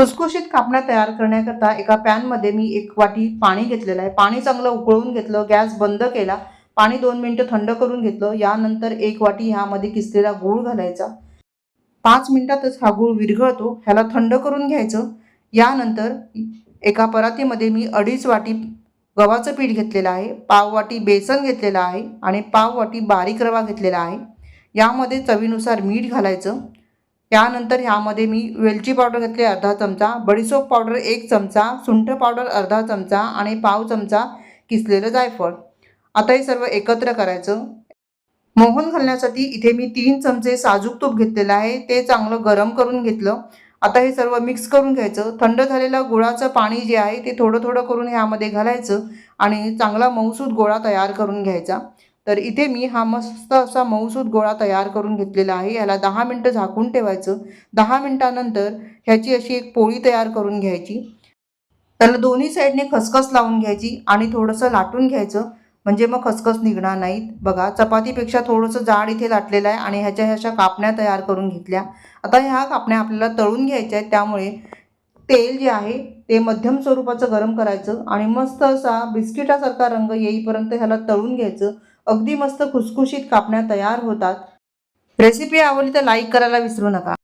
खुसखुशीत कापण्या तयार करण्याकरता एका पॅनमध्ये मी एक वाटी पाणी घेतलेलं आहे. पाणी चांगलं उकळून घेतलं गॅस बंद केला. पाणी दोन मिनटं थंड करून घेतलं. यानंतर एक वाटी ह्यामध्ये किसलेला गूळ घालायचा. पाच मिनिटातच हा गूळ विरघळतो. ह्याला थंड करून घ्यायचं. यानंतर एका परातीमध्ये मी अडीच वाटी गव्हाचं पीठ घेतलेलं आहे. पाव वाटी बेसन घेतलेलं आहे आणि पाव वाटी बारीक रवा घेतलेला आहे. यामध्ये चवीनुसार मीठ घालायचं. यानंतर ह्यामध्ये मी वेलची पावडर घेतली अर्धा चमचा. बडीसोप पावडर एक चमचा. सुंठ पावडर अर्धा चमचा. आणि पाव चमचा किसलेलं जायफळ. आता हे सर्व एकत्र करायचं. मोहन घालण्यासाठी इथे मी तीन चमचे साजूक तूप घेतलेलं आहे. ते चांगलं गरम करून घेतलं. आता हे सर्व मिक्स करून घ्यायचं. थंड झालेलं गुळाचं पाणी जे आहे ते थोडं थोडं करून ह्यामध्ये घालायचं. आणि चांगला मऊसूद गोळा तयार करून घ्यायचा. तर इथे मी हा मस्त असा मऊसूद गोळा तयार करून घेतलेला आहे. याला दहा मिनटं झाकून ठेवायचं. दहा मिनटानंतर ह्याची अशी एक पोळी तयार करून घ्यायची. त्याला दोन्ही साईडने खसखस लावून घ्यायची आणि थोडंसं लाटून घ्यायचं. म्हणजे मग खसखस निघणार नाहीत. बघा चपातीपेक्षा थोडंसं जाड इथे लाटलेलं आहे आणि ह्याच्या ह्याच्या कापण्या तयार करून घेतल्या. आता ह्या कापण्या आपल्याला तळून घ्यायच्या आहेत. त्यामुळे तेल जे आहे ते मध्यम स्वरूपाचं गरम करायचं आणि मस्त असा बिस्किटासारखा रंग येईपर्यंत ह्याला तळून घ्यायचं. अगदी मस्त खुसखुशीत कापण्या तयार होतात. रेसिपी आवडली तर लाईक करायला विसरू नका.